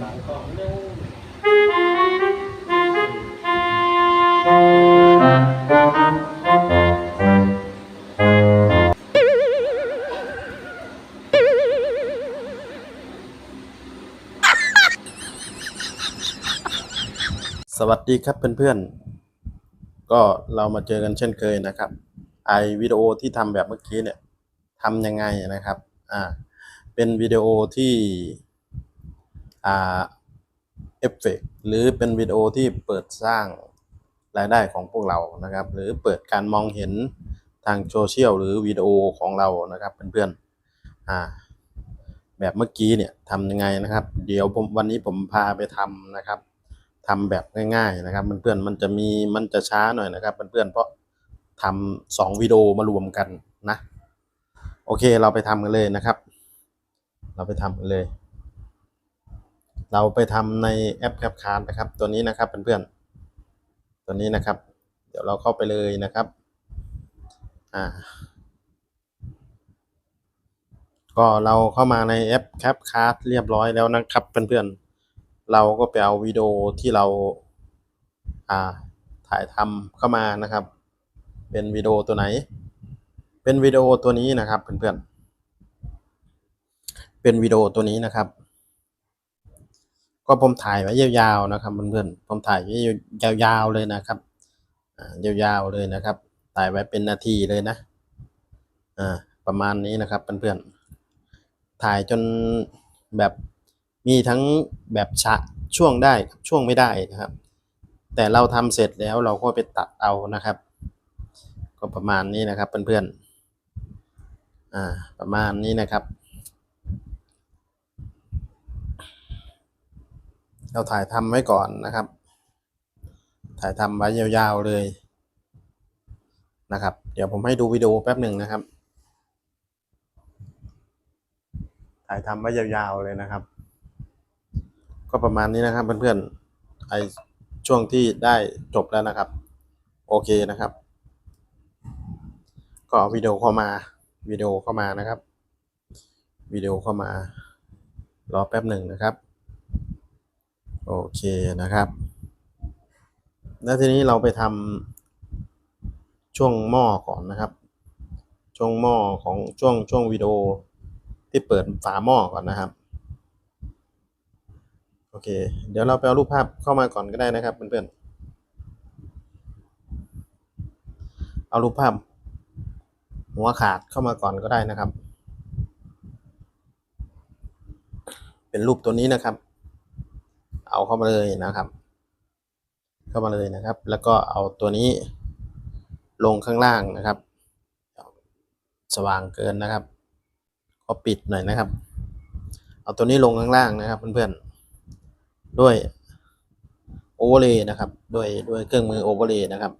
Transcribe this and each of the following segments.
หลังกล่องนึงสวัสดีครับเพื่อนๆ ก็เรามาเจอกันเช่นเคยนะครับ ไอวิดีโอที่ทำแบบเมื่อกี้เนี่ยทำยังไงนะครับ อ่า เป็นวิดีโอที่ เอฟเฟกหรือเป็นวิดีโอที่เปิดสร้างรายได้ของพวกเรานะครับ หรือเปิดการมองเห็นทางโซเชียลหรือวิดีโอของเรานะครับเพื่อนๆอ่าแบบเมื่อกี้เนี่ยทำยังไงนะครับ เดี๋ยวผมวันนี้ผมพาไปทำนะครับทำแบบง่ายๆนะครับเพื่อนๆมันจะมีมันจะช้าหน่อยนะครับเพื่อนๆเพราะทำสองวิดีโอมารวมกันนะ โอเคเราไปทำกันเลยนะครับ เราไปทำกันเลย เราไปทำในแอปแคปคาร์นะครับ ตัวนี้นะครับเพื่อนๆตัวนี้นะครับ เดี๋ยวเราเข้าไปเลยนะครับอ่าก็เราเข้ามาในแอปแคปคาร์เรียบร้อยแล้วนะครับเพื่อนๆเราก็ไปเอาวิดีโอที่เราอ่าถ่ายทำเข้ามานะครับ เป็นวิดีโอตัวไหน เป็นวิดีโอตัวนี้นะครับเพื่อนๆเป็นวิดีโอตัวนี้นะครับ ก็ผมถ่ายไว้ยาวๆนะครับเพื่อนๆผมถ่ายไว้ยาวๆเลยนะครับยาวๆเลยนะครับ ถ่ายไว้เป็นนาทีเลยนะอ่าประมาณนี้นะครับเพื่อนๆถ่ายจนแบบมีทั้งแบบฉะช่วงได้ช่วงไม่ได้นะครับ แต่เราทำเสร็จแล้วเราก็ไปตัดเอานะครับ ก็ประมาณนี้นะครับเพื่อนๆอ่าประมาณนี้นะครับ เราถ่ายทำไว้ก่อนนะครับ ถ่ายทำไว้ยาวๆเลยนะครับ เดี๋ยวผมให้ดูวิดีโอแป๊บหนึ่งนะครับ ถ่ายทำไว้ยาวๆเลยนะครับ ก็ประมาณนี้นะครับเพื่อนๆไอช่วงที่ได้จบแล้วนะครับ โอเคนะครับ ก็เอาวิดีโอเข้ามาวิดีโอเข้ามานะครับวิดีโอเข้ามารอแป๊บหนึ่งนะครับ โอเคนะครับ แล้วทีนี้เราไปทำช่วงหม้อก่อนนะครับ ช่วงหม้อของช่วงช่วงวิดีโอที่เปิดฝาหม้อก่อนนะครับโอเค เดี๋ยวเราไปเอารูปภาพเข้ามาก่อนก็ได้นะครับเพื่อนๆเอารูปภาพ หัวขาดเข้ามาก่อนก็ได้นะครับ เป็นรูปตัวนี้นะครับ เอาเข้ามาเลยนะครับ เข้ามาเลยนะครับ แล้วก็เอาตัวนี้ลงข้างล่างนะครับ สว่างเกินนะครับก็ปิดหน่อยนะครับ เอาตัวนี้ลงข้างล่างนะครับเพื่อนๆด้วยโอเวอร์เลย์นะครับด้วยด้วยเครื่องมือโอเวอร์เลย์นะครับ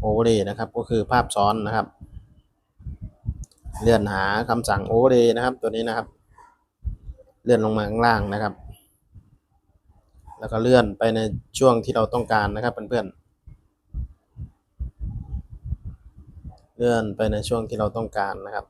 โอเวอร์เลย์นะครับก็คือภาพซ้อนนะครับ เลื่อนหาคำสั่งโอเวอร์เลย์นะครับ ตัวนี้นะครับ เลื่อนลงมาข้างล่างนะครับ แล้วก็เลื่อนไปในช่วงที่เราต้องการนะครับเพื่อนๆเลื่อนไปในช่วงที่เราต้องการนะครับ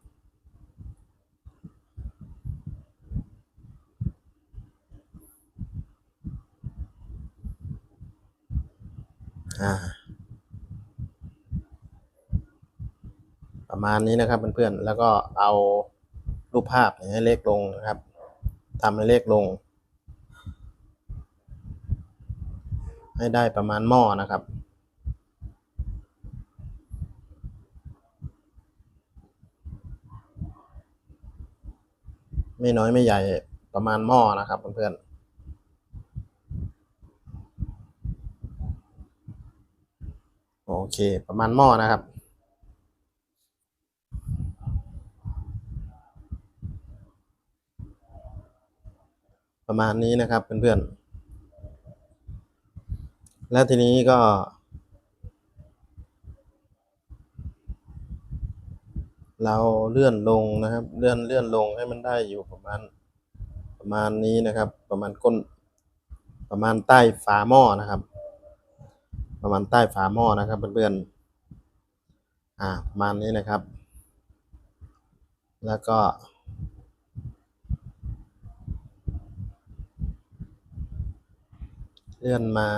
ประมาณนี้นะครับเพื่อนๆแล้วก็เอารูปภาพให้เล็กลงนะครับทำให้เล็กลง ให้ได้ประมาณหม้อนะครับ ไม่น้อยไม่ใหญ่ประมาณหม้อนะครับเพื่อนๆโอเค ประมาณหม้อนะครับ ประมาณนี้นะครับเพื่อนๆ แล้วทีนี้ก็ เราเลื่อนลงนะครับ เลื่อนเลื่อนลงให้มันได้อยู่ประมาณประมาณนี้นะครับ ประมาณก้น ประมาณใต้ฝาหม้อนะครับ ประมาณใต้ฝาหม้อนะครับเพื่อนๆอ่าประมาณนี้นะครับ แล้วก็เลื่อนมา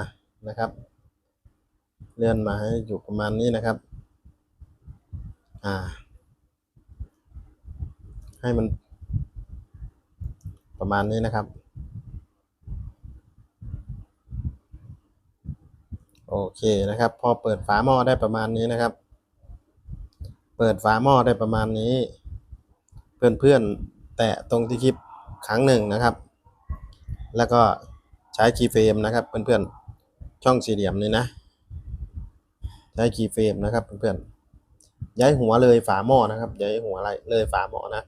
นะครับ เลื่อนมาให้อยู่ประมาณนี้นะครับ อ่า ให้มัน ประมาณนี้นะครับ โอเคนะครับ พอเปิดฝาหม้อได้ประมาณนี้นะครับ เปิดฝาหม้อได้ประมาณนี้ เพื่อนๆแตะตรงที่คลิปครั้งหนึ่งนะครับ แล้วก็ใช้คีย์เฟรมนะครับเพื่อนๆ ช่องสี่เหลี่ยมนี้นะ ใช้คีย์เฟรมนะครับเพื่อนๆย้ายหัวเลยฝาหม้อนะครับย้ายหัวอะไรเลยฝาหม้อนะ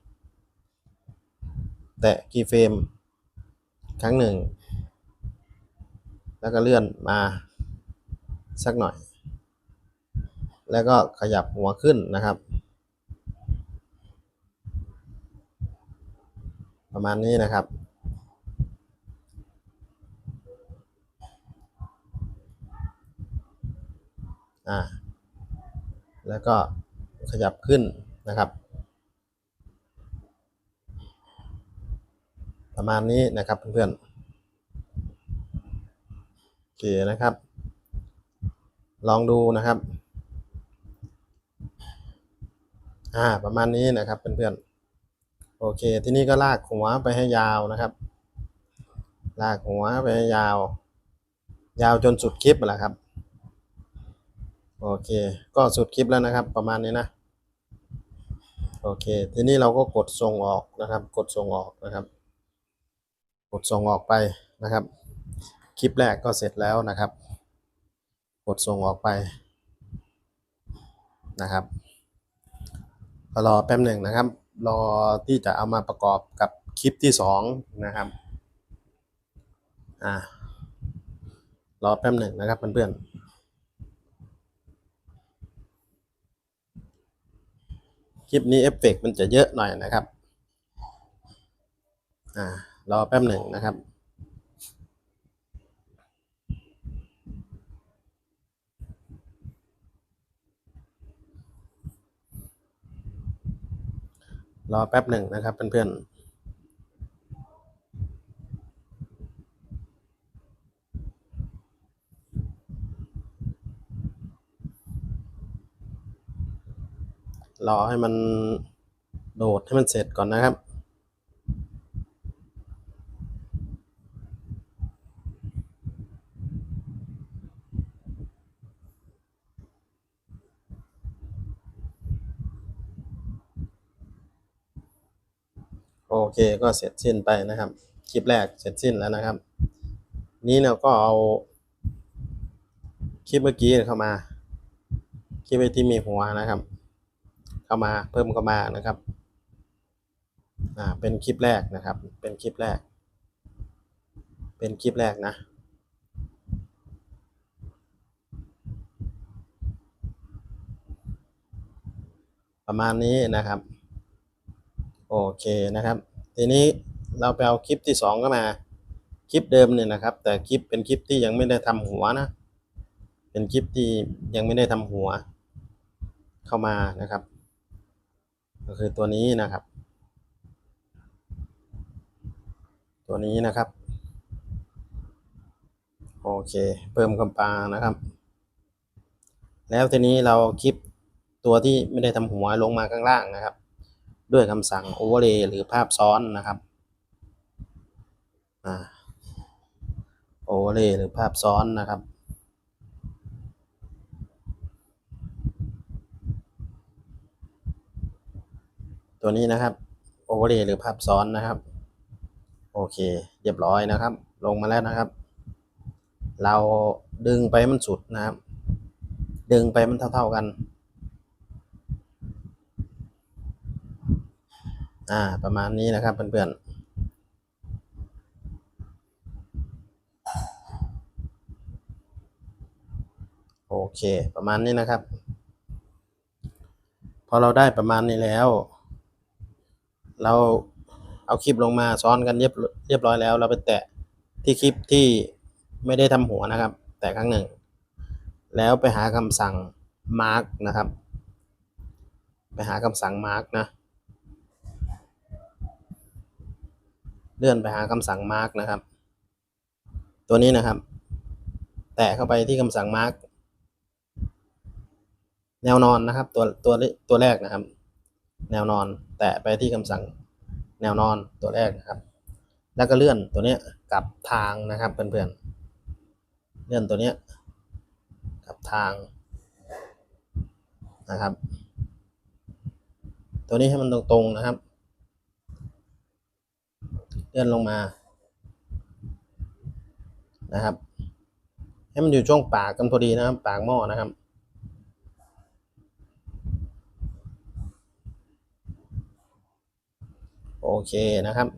แตะคีย์เฟรมครั้งหนึ่ง แล้วก็เลื่อนมาสักหน่อย แล้วก็ขยับหัวขึ้นนะครับ ประมาณนี้นะครับ อ่าแล้วก็ขยับขึ้นนะครับ ประมาณนี้นะครับเพื่อนๆโอเคนะครับ ลองดูนะครับอ่าประมาณนี้นะครับเพื่อนๆโอเค ที่นี่ก็ลากหัวไปให้ยาวนะครับ ลากหัวไปให้ยาว ยาวจนสุดคลิปแหละครับ โอเค ก็สุดคลิปแล้วนะครับ ประมาณนี้นะ โอเค ทีนี้เราก็กดส่งออกนะครับ กดส่งออกนะครับ กดส่งออกไปนะครับ คลิปแรกก็เสร็จแล้วนะครับ กดส่งออกไปนะครับรอแป๊บหนึ่งนะครับ รอที่จะเอามาประกอบกับคลิปที่สองนะครับ อ่ารอแป๊บหนึ่งนะครับเพื่อนๆ คลิปนี้เอฟเฟกต์มันจะเยอะหน่อยนะครับอ่ารอแป๊บหนึ่งนะครับรอแป๊บหนึ่งนะครับเพื่อนๆ รอให้มันโดดให้มันเสร็จก่อนนะครับ โอเคก็เสร็จสิ้นไปนะครับ คลิปแรกเสร็จสิ้นแล้วนะครับ นี้เราก็เอาคลิปเมื่อกี้เข้ามา คลิปที่มีหัวนะครับ เข้ามาเพิ่มเข้ามานะครับอ่าเป็นคลิปแรกนะครับ เป็นคลิปแรก เป็นคลิปแรกนะประมาณนี้นะครับ โอเคนะครับ ทีนี้เราไปเอาคลิปที่สองก็มา คลิปเดิมเนี่ยนะครับ แต่คลิปเป็นคลิปที่ยังไม่ได้ทำหัวนะ เป็นคลิปที่ยังไม่ได้ทำหัว เข้ามานะครับ ก็คือตัวนี้นะครับ ตัวนี้นะครับ โอเคเพิ่มคำปานะครับ แล้วทีนี้เราคลิปตัวที่ไม่ได้ทำหัวลงมาข้างล่างนะครับ ด้วยคำสั่ง overlay หรือภาพซ้อนนะครับอ่า overlay หรือภาพซ้อนนะครับ ตัวนี้นะครับ overlay หรือภาพซ้อนนะครับ โอเค เรียบร้อยนะครับ ลงมาแล้วนะครับ เราดึงไปมันสุดนะครับ ดึงไปมันเท่า ๆกันอ่าประมาณนี้นะครับเพื่อนๆโอเค ประมาณนี้นะครับ พอเราได้ประมาณนี้แล้ว เราเอาคลิปลงมาซ้อนกันเรียบเรียบร้อยแล้ว เราไปแตะที่คลิปที่ไม่ได้ทำหัวนะครับ แตะครั้งหนึ่ง แล้วไปหาคำสั่ง mark นะครับ ไปหาคำสั่ง mark นะ เลื่อนไปหาคำสั่ง mark นะครับ ตัวนี้นะครับ แตะเข้าไปที่คำสั่งมาร์กแนวนอนนะครับ ตัวตัวตัวแรกนะครับ แนวนอน แตะไปที่คำสั่งแนวนอนตัวแรกนะครับ แล้วก็เลื่อนตัวเนี้ยกลับทางนะครับเพื่อนๆเลื่อนตัวเนี้ยกลับทางนะครับ ตัวนี้ให้มันตรงๆนะครับ เลื่อนลงมานะครับ ให้มันอยู่ช่วงปากกันพอดีนะครับ ปากหม้อนะครับ โอเคนะครับ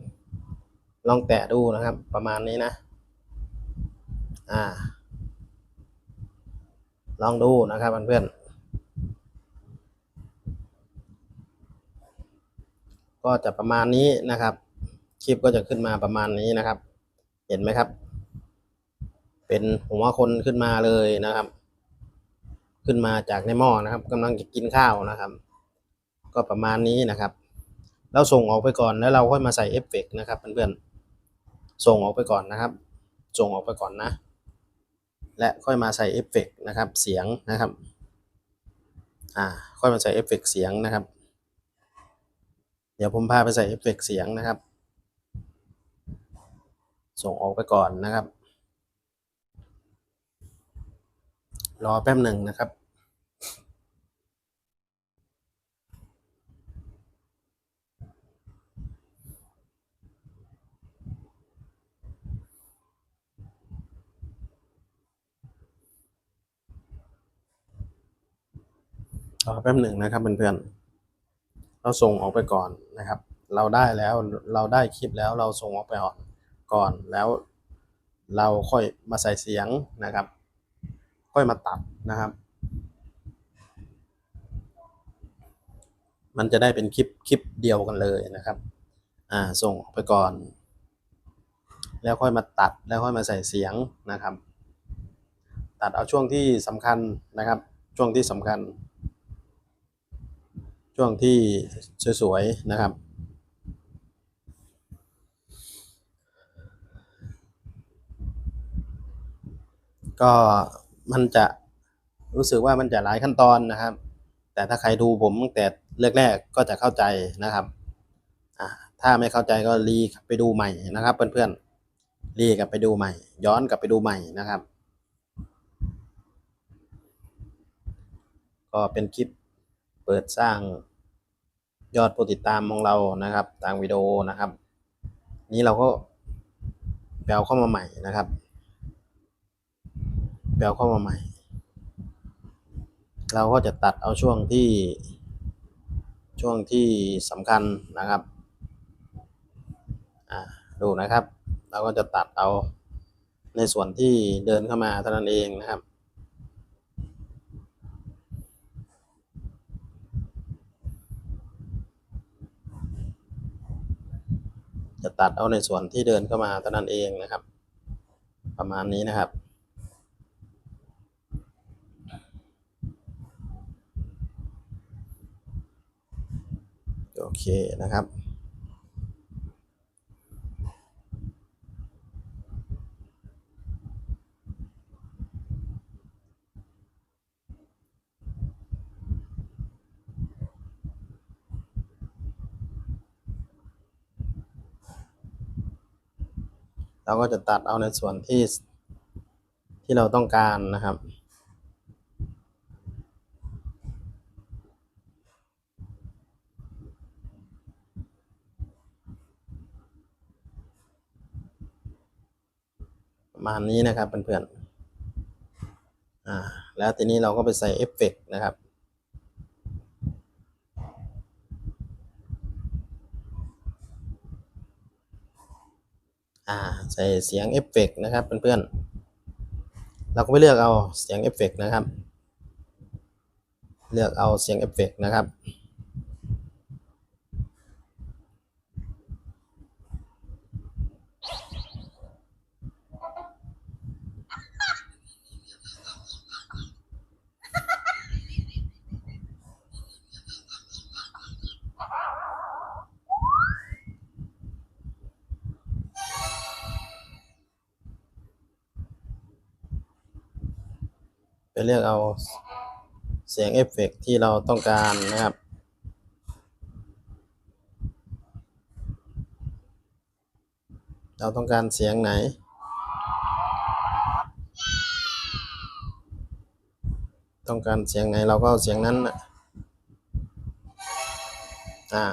ลองแตะดูนะครับ ประมาณนี้นะ อ่า ลองดูนะครับเพื่อนๆก็จะประมาณนี้นะครับ คลิปก็จะขึ้นมาประมาณนี้นะครับ เห็นไหมครับ เป็นหัวคนขึ้นมาเลยนะครับขึ้นมาจากในหม้อนะครับกำลังจะกินข้าวนะครับ ก็ประมาณนี้นะครับ เราส่งออกไปก่อนแล้วเราค่อยมาใส่เอฟเฟกต์นะครับเพื่อนๆส่งออกไปก่อนนะครับ ส่งออกไปก่อนนะ และค่อยมาใส่เอฟเฟกต์นะครับเสียงนะครับอ่าค่อยมาใส่เอฟเฟกต์เสียงนะครับ เดี๋ยวผมพาไปใส่เอฟเฟกต์เสียงนะครับ ส่งออกไปก่อนนะครับ รอแป๊บหนึ่งนะครับ แป๊บหนึ่งนะครับเพื่อนๆเราส่งออกไปก่อนนะครับ เราได้แล้วเราได้คลิปแล้วเราส่งออกไปก่อนก่อนแล้ว เราค่อยมาใส่เสียงนะครับ ค่อยมาตัดนะครับ มันจะได้เป็นคลิปคลิปเดียวกันเลยนะครับอ่าส่งออกไปก่อน แล้วค่อยมาตัดแล้วค่อยมาใส่เสียงนะครับ ตัดเอาช่วงที่สำคัญนะครับช่วงที่สำคัญ ช่วงที่สวยๆนะครับ ก็มันจะรู้สึกว่ามันจะหลายขั้นตอนนะครับ แต่ถ้าใครดูผมตั้งแต่แรกๆก็จะเข้าใจนะครับถ้าไม่เข้าใจก็รีกลับไปดูใหม่นะครับ เพื่อนๆรีกลับไปดูใหม่ ย้อนกลับไปดูใหม่นะครับ ก็เป็นคลิป เปิดสร้างยอดผู้ติดตามของเรานะครับทางวิดีโอนะครับ นี้เราก็แปลเข้ามาใหม่นะครับแปลเข้ามาใหม่ เราก็จะตัดเอาช่วงที่ช่วงที่สำคัญนะครับดูนะครับ เราก็จะตัดเอาในส่วนที่เดินเข้ามาเท่านั้นเองนะครับ จะตัดเอาในส่วนที่เดินเข้ามาเท่านั้นเองนะครับ ประมาณนี้นะครับ โอเคนะครับ ก็จะตัดเอาในส่วนที่ที่เราต้องการนะครับ ประมาณนี้นะครับเพื่อนๆอ่าแล้วทีนี้เราก็ไปใส่เอฟเฟกต์นะครับ อ่าใส่เสียงเอฟเฟกต์นะครับเพื่อนๆเราก็ไปเลือกเอาเสียงเอฟเฟกต์นะครับ เลือกเอาเสียงเอฟเฟกต์นะครับ ไปเลือกเอาเสียงเอฟเฟกต์ที่เราต้องการนะครับ เราต้องการเสียงไหน ต้องการเสียงไหนเราก็เอาเสียงนั้นนะอ่า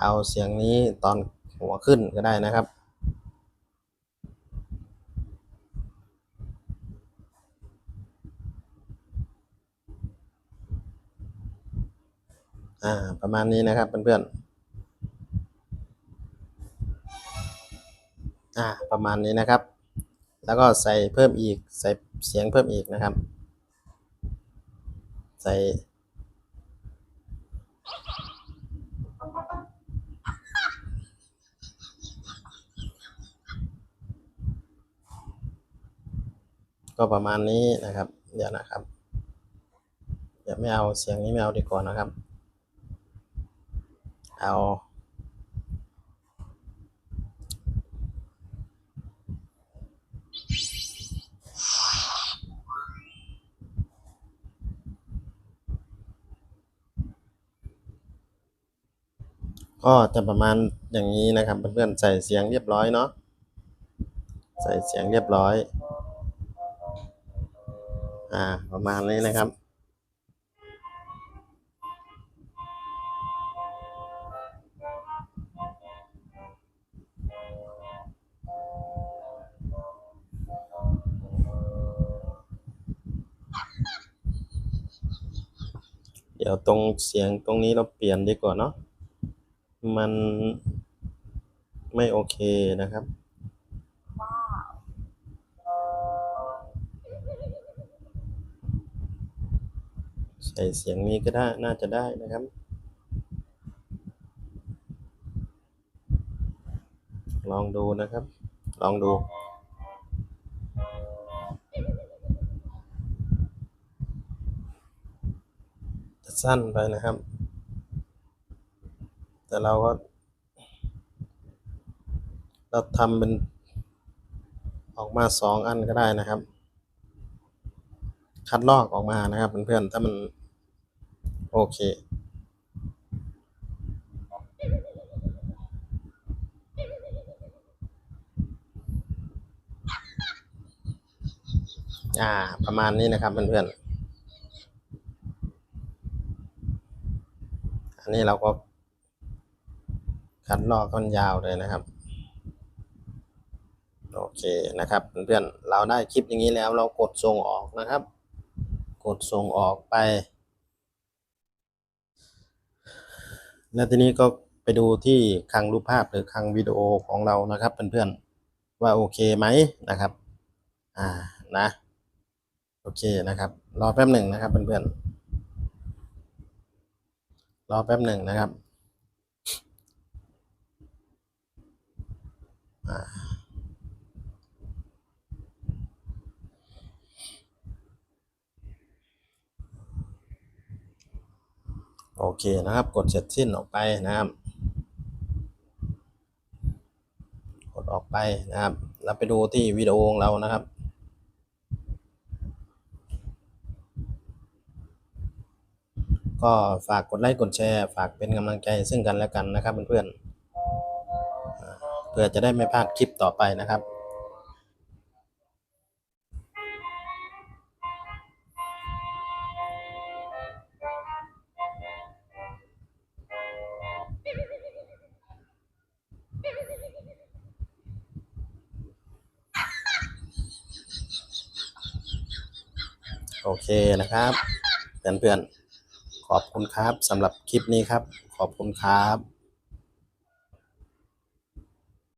เอาเสียงนี้ตอนหัวขึ้นก็ได้นะครับ อ่า ประมาณนี้นะครับเพื่อนๆ อ่า ประมาณนี้นะครับ แล้วก็ใส่เพิ่มอีก ใส่เสียงเพิ่มอีกนะครับ ใส่ก็ประมาณนี้นะครับ เดี๋ยวนะครับ เดี๋ยวไม่เอาเสียงนี้ไม่เอาดีกว่านะครับ เอาก็จะประมาณอย่างนี้นะครับเพื่อนๆใส่เสียงเรียบร้อยเนาะใส่เสียงเรียบร้อย อ่าประมาณนี้นะครับ ดี๋ยวตรงเสียงตรงนี้เราเปลี่ยนดีกว่าเนาะมันไม่โอเคนะครับ ใส่เสียงนี้ก็ได้น่าจะได้นะครับ ลองดูนะครับ ลองดู จะ สั้นไปนะครับ แต่เราก็ เราทำเป็นออกมาสองอันก็ได้นะครับ คัดลอกออกมานะครับเพื่อนๆถ้ามันโอเคอ่าประมาณนี้นะครับเพื่อนๆ นนี้เราก็คัดลอกก้อนยาวเลยนะครับ โอเคนะครับเพื่อนๆเราได้คลิปอย่างนี้แล้วเรากดส่งออกนะครับ กดส่งออกไป แล้วทีนี้ก็ไปดูที่คลังรูปภาพหรือคลังวิดีโอของเรานะครับเพื่อนๆว่าโอเคไหมนะครับ อ่านะ โอเคนะครับ รอแป๊บหนึ่งนะครับเพื่อนๆ รอแป๊บหนึ่งนะครับโอเคนะครับ กดเสร็จสิ้นออกไปนะครับ กดออกไปนะครับ แล้วไปดูที่วิดีโอของเรานะครับ ก็ฝากกดไลค์กดแชร์ ฝากเป็นกำลังใจซึ่งกันและกันนะครับเพื่อนๆอ่าเพื่อจะได้ไม่พลาดคลิปต่อไปนะครับโอเคนะครับ เพื่อนๆ ขอบคุณครับสำหรับคลิปนี้ครับ ขอบคุณครับ